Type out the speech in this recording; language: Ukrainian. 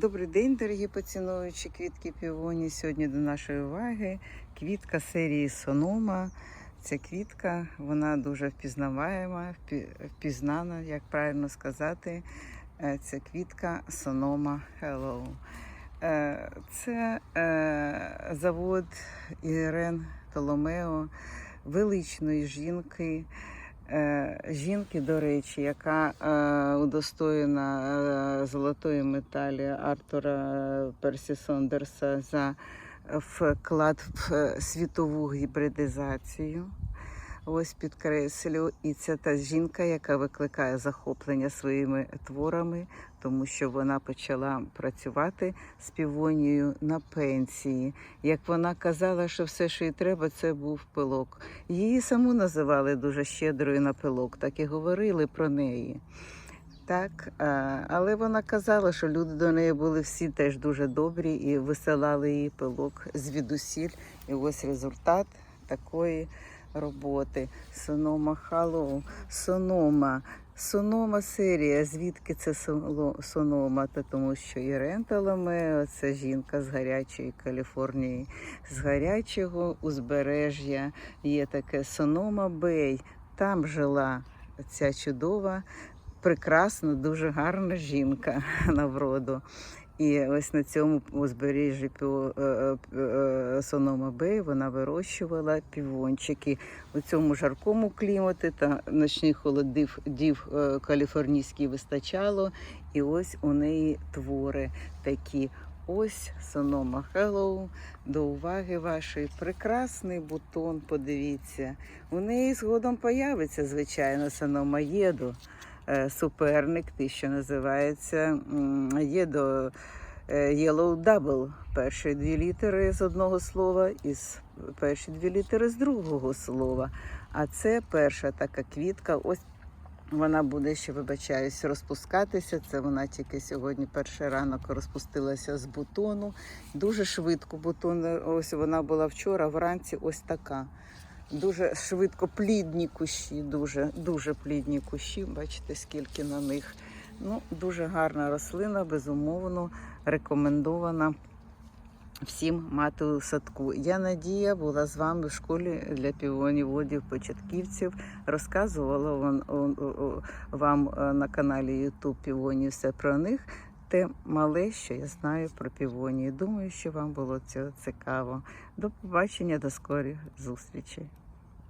Добрий день, дорогі поціновувачі квітки півоні. Сьогодні до нашої уваги квітка серії Сонома. Ця квітка вона дуже впізнаваема, впізнана, як правильно сказати. Е, Це квітка Сонома Hello. Е, Це е, завод Ірен Толомео, величної жінки. Е, Жінки, до речі, яка е, удостоєна е, золотої медалі Артура Персі Сондерса за вклад в світову гібридизацію. Ось підкреслю, і це та жінка, яка викликає захоплення своїми творами, тому що вона почала працювати з півонією на пенсії. Як вона казала, що все, що їй треба, це був пилок. Її саму називали дуже щедрою на пилок, так і говорили про неї. Так, але вона казала, що люди до неї були всі теж дуже добрі і висилали їй пилок звідусіль. І ось результат такої роботи. Сонома Халлоу, Сонома. Сонома серія. Звідки це Сонома? Та тому що Ірен Толомео – це жінка з гарячої Каліфорнії, з гарячого узбережжя. Є таке Сонома Бей. Там жила ця чудова, прекрасна, дуже гарна жінка на вроду. І ось на цьому узбережжі Піо- е, е, е, Сонома Бей вона вирощувала півончики. У цьому жаркому кліматі та ночних холодів дів е, каліфорнійських вистачало. І ось у неї твори такі. Ось Сонома Hello. До уваги вашої прекрасний бутон. Подивіться. У неї згодом появиться, звичайно, Сонома Єду. Е, Суперник, те, що називається м, Єдо е, Yellow Double. Перші дві літери з одного слова і перші дві літери з другого слова. А це перша така квітка. Ось вона буде ще, вибачаюсь, розпускатися. Це вона тільки сьогодні перший ранок розпустилася з бутону. Дуже швидко бутон. Ось вона була вчора, вранці ось така. Дуже швидко плідні кущі, дуже, дуже плідні кущі. Бачите, скільки на них. Ну, дуже гарна рослина, безумовно, рекомендована всім мати у садку. Я Надія була з вами в школі для півоніводів початківців. Розказувала вам е, на каналі YouTube Півоні все про них. Те мале, що я знаю про півонії. Думаю, що вам було цього цікаво. До побачення, до скорих зустрічей.